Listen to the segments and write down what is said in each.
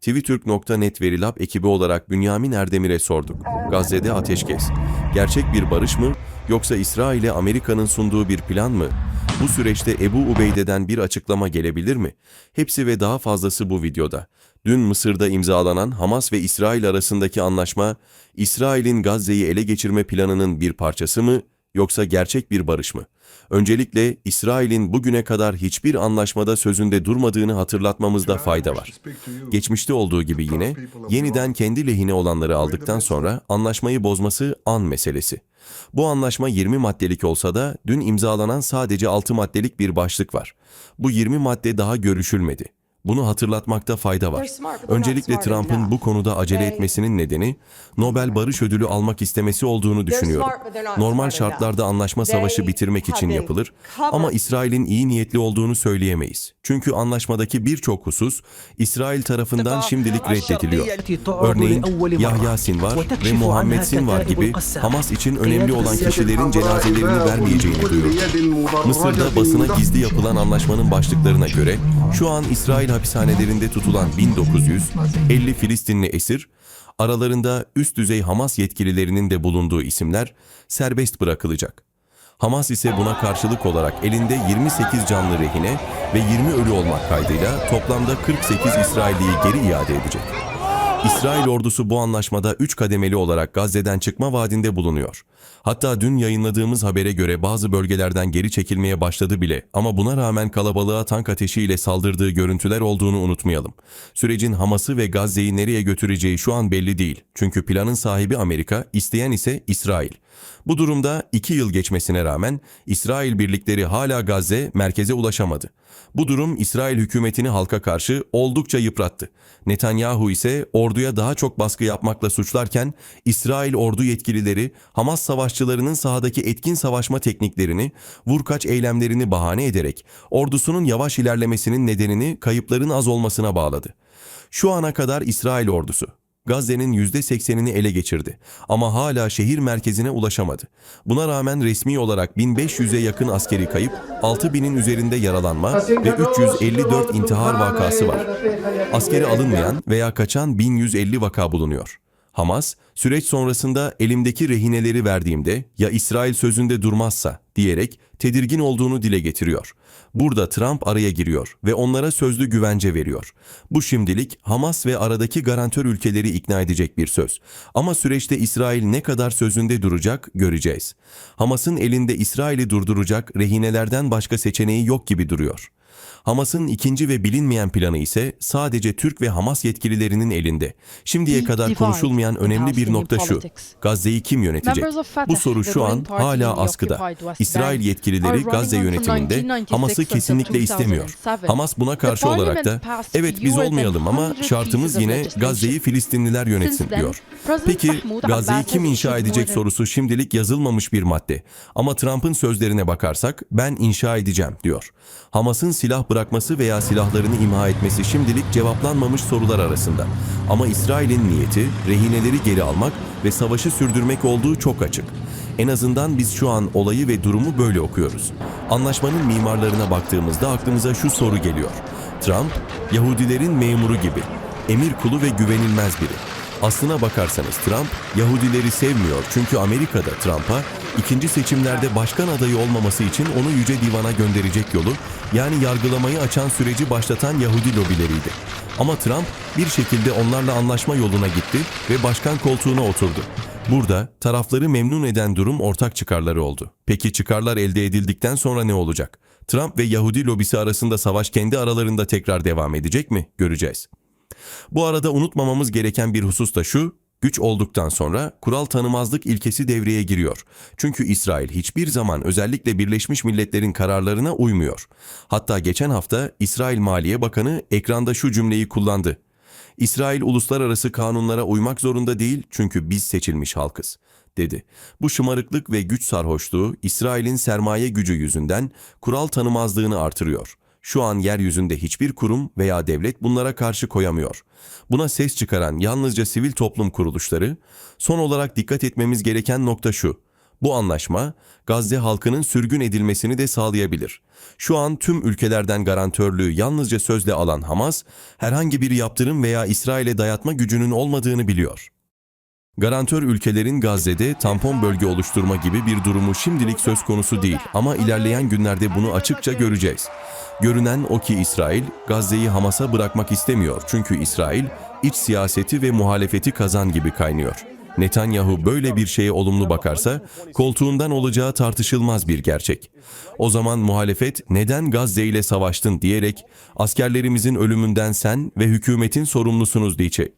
TVTürk.net Verilab ekibi olarak Bünyamin Erdemir'e sorduk. Gazze'de ateşkes. Gerçek bir barış mı yoksa İsrail'e Amerika'nın sunduğu bir plan mı? Bu süreçte Ebu Ubeyde'den bir açıklama gelebilir mi? Hepsi ve daha fazlası bu videoda. Dün Mısır'da imzalanan Hamas ve İsrail arasındaki anlaşma, İsrail'in Gazze'yi ele geçirme planının bir parçası mı yoksa gerçek bir barış mı? Öncelikle İsrail'in bugüne kadar hiçbir anlaşmada sözünde durmadığını hatırlatmamızda fayda var. Geçmişte olduğu gibi yine yeniden kendi lehine olanları aldıktan sonra anlaşmayı bozması an meselesi. Bu anlaşma 20 maddelik olsa da dün imzalanan sadece 6 maddelik bir başlık var. Bu 20 madde daha görüşülmedi. Bunu hatırlatmakta fayda var. Öncelikle Trump'ın bu konuda acele etmesinin nedeni Nobel Barış Ödülü almak istemesi olduğunu düşünüyorum. Normal şartlarda anlaşma savaşı bitirmek için yapılır ama İsrail'in iyi niyetli olduğunu söyleyemeyiz. Çünkü anlaşmadaki birçok husus İsrail tarafından şimdilik reddediliyor. Örneğin Yahya Sinvar ve Muhammed Sinvar gibi Hamas için önemli olan kişilerin cenazelerini vermeyeceğini duyurdu. Mısır'da basına gizli yapılan anlaşmanın başlıklarına göre şu an İsrail hapishanelerinde tutulan 1950 Filistinli esir, aralarında üst düzey Hamas yetkililerinin de bulunduğu isimler serbest bırakılacak. Hamas ise buna karşılık olarak elinde 28 canlı rehine ve 20 ölü olmak kaydıyla toplamda 48 İsrailliyi geri iade edecek. İsrail ordusu bu anlaşmada 3 kademeli olarak Gazze'den çıkma vaadinde bulunuyor. Hatta dün yayınladığımız habere göre bazı bölgelerden geri çekilmeye başladı bile ama buna rağmen kalabalığa tank ateşiyle saldırdığı görüntüler olduğunu unutmayalım. Sürecin Hamas'ı ve Gazze'yi nereye götüreceği şu an belli değil. Çünkü planın sahibi Amerika, isteyen ise İsrail. Bu durumda iki yıl geçmesine rağmen İsrail birlikleri hala Gazze merkeze ulaşamadı. Bu durum İsrail hükümetini halka karşı oldukça yıprattı. Netanyahu ise orduya daha çok baskı yapmakla suçlarken İsrail ordu yetkilileri Hamas savaşçılarının sahadaki etkin savaşma tekniklerini, vurkaç eylemlerini bahane ederek ordusunun yavaş ilerlemesinin nedenini kayıpların az olmasına bağladı. Şu ana kadar İsrail ordusu Gazze'nin %80'ini ele geçirdi ama hala şehir merkezine ulaşamadı. Buna rağmen resmi olarak 1500'e yakın askeri kayıp, 6000'in üzerinde yaralanma ve 354 intihar vakası var. Askeri alınmayan veya kaçan 1150 vaka bulunuyor. Hamas, süreç sonrasında elimdeki rehineleri verdiğimde ya İsrail sözünde durmazsa diyerek tedirgin olduğunu dile getiriyor. Burada Trump araya giriyor ve onlara sözlü güvence veriyor. Bu şimdilik Hamas ve aradaki garantör ülkeleri ikna edecek bir söz. Ama süreçte İsrail ne kadar sözünde duracak göreceğiz. Hamas'ın elinde İsrail'i durduracak rehinelerden başka seçeneği yok gibi duruyor. Hamas'ın ikinci ve bilinmeyen planı ise sadece Türk ve Hamas yetkililerinin elinde. Şimdiye kadar konuşulmayan önemli bir nokta şu. Gazze'yi kim yönetecek? Bu soru şu an hala askıda. İsrail yetkilileri Gazze yönetiminde Hamas'ı kesinlikle istemiyor. Hamas buna karşı olarak da evet biz olmayalım ama şartımız yine Gazze'yi Filistinliler yönetsin diyor. Peki Gazze'yi kim inşa edecek sorusu şimdilik yazılmamış bir madde. Ama Trump'ın sözlerine bakarsak ben inşa edeceğim diyor. Hamas'ın silah bırakması veya silahlarını imha etmesi şimdilik cevaplanmamış sorular arasında. Ama İsrail'in niyeti rehineleri geri almak ve savaşı sürdürmek olduğu çok açık. En azından biz şu an olayı ve durumu böyle okuyoruz. Anlaşmanın mimarlarına baktığımızda aklımıza şu soru geliyor. Trump, Yahudilerin memuru gibi, emir kulu ve güvenilmez biri. Aslına bakarsanız Trump Yahudileri sevmiyor çünkü Amerika'da Trump'a ikinci seçimlerde başkan adayı olmaması için onu Yüce Divan'a gönderecek yolu yani yargılamayı açan süreci başlatan Yahudi lobileriydi. Ama Trump bir şekilde onlarla anlaşma yoluna gitti ve başkan koltuğuna oturdu. Burada tarafları memnun eden durum ortak çıkarları oldu. Peki çıkarlar elde edildikten sonra ne olacak? Trump ve Yahudi lobisi arasında savaş kendi aralarında tekrar devam edecek mi? Göreceğiz. Bu arada unutmamamız gereken bir husus da şu, güç olduktan sonra kural tanımazlık ilkesi devreye giriyor. Çünkü İsrail hiçbir zaman özellikle Birleşmiş Milletler'in kararlarına uymuyor. Hatta geçen hafta İsrail Maliye Bakanı ekranda şu cümleyi kullandı. İsrail uluslararası kanunlara uymak zorunda değil çünkü biz seçilmiş halkız dedi. Bu şımarıklık ve güç sarhoşluğu İsrail'in sermaye gücü yüzünden kural tanımazlığını artırıyor. Şu an yeryüzünde hiçbir kurum veya devlet bunlara karşı koyamıyor. Buna ses çıkaran yalnızca sivil toplum kuruluşları, son olarak dikkat etmemiz gereken nokta şu. Bu anlaşma Gazze halkının sürgün edilmesini de sağlayabilir. Şu an tüm ülkelerden garantörlüğü yalnızca sözle alan Hamas, herhangi bir yaptırım veya İsrail'e dayatma gücünün olmadığını biliyor. Garantör ülkelerin Gazze'de tampon bölge oluşturma gibi bir durumu şimdilik söz konusu değil ama ilerleyen günlerde bunu açıkça göreceğiz. Görünen o ki İsrail, Gazze'yi Hamas'a bırakmak istemiyor çünkü İsrail, iç siyaseti ve muhalefeti kazan gibi kaynıyor. Netanyahu böyle bir şeye olumlu bakarsa, koltuğundan olacağı tartışılmaz bir gerçek. O zaman muhalefet neden Gazze ile savaştın diyerek askerlerimizin ölümünden sen ve hükümetin sorumlusunuz diyecek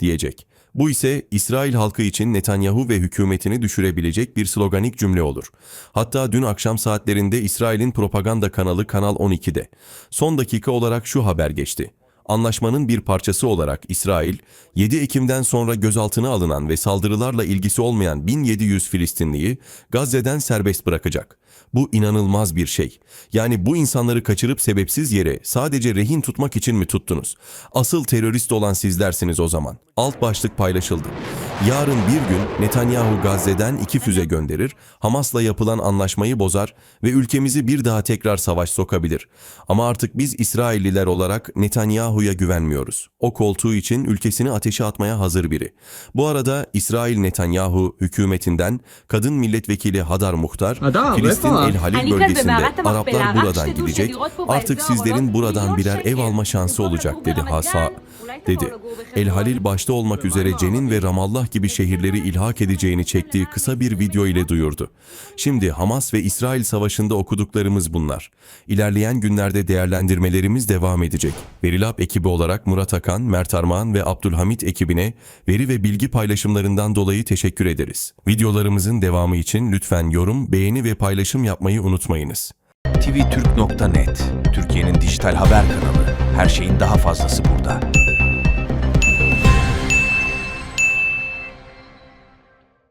diyecek. Bu ise İsrail halkı için Netanyahu ve hükümetini düşürebilecek bir sloganik cümle olur. Hatta dün akşam saatlerinde İsrail'in propaganda kanalı Kanal 12'de son dakika olarak şu haber geçti. Anlaşmanın bir parçası olarak İsrail, 7 Ekim'den sonra gözaltına alınan ve saldırılarla ilgisi olmayan 1700 Filistinliyi Gazze'den serbest bırakacak. Bu inanılmaz bir şey. Yani bu insanları kaçırıp sebepsiz yere sadece rehin tutmak için mi tuttunuz? Asıl terörist olan sizlersiniz o zaman. Alt başlık paylaşıldı. Yarın bir gün Netanyahu Gazze'den iki füze gönderir, Hamas'la yapılan anlaşmayı bozar ve ülkemizi bir daha tekrar savaş sokabilir. Ama artık biz İsrailliler olarak Netanyahu'ya güvenmiyoruz. O koltuğu için ülkesini ateşe atmaya hazır biri. Bu arada İsrail Netanyahu hükümetinden kadın milletvekili Hadar Muhtar, Hadar, Filistin vefa. El Halil Hani bölgesinde Araplar Arap buradan gidecek, artık sizlerin buradan birer ev alma şansı olacak dedi Hasa dedi. El Halil başta olmak üzere Cenin ve Ramallah gibi şehirleri ilhak edeceğini çektiği kısa bir video ile duyurdu. Şimdi Hamas ve İsrail savaşında okuduklarımız bunlar. İlerleyen günlerde değerlendirmelerimiz devam edecek. Verilab ekibi olarak Murat Akan, Mert Armağan ve Abdülhamit ekibine veri ve bilgi paylaşımlarından dolayı teşekkür ederiz. Videolarımızın devamı için lütfen yorum, beğeni ve paylaşım yapmayı unutmayınız. tvtürk.net Türkiye'nin dijital haber kanalı. Her şeyin daha fazlası burada.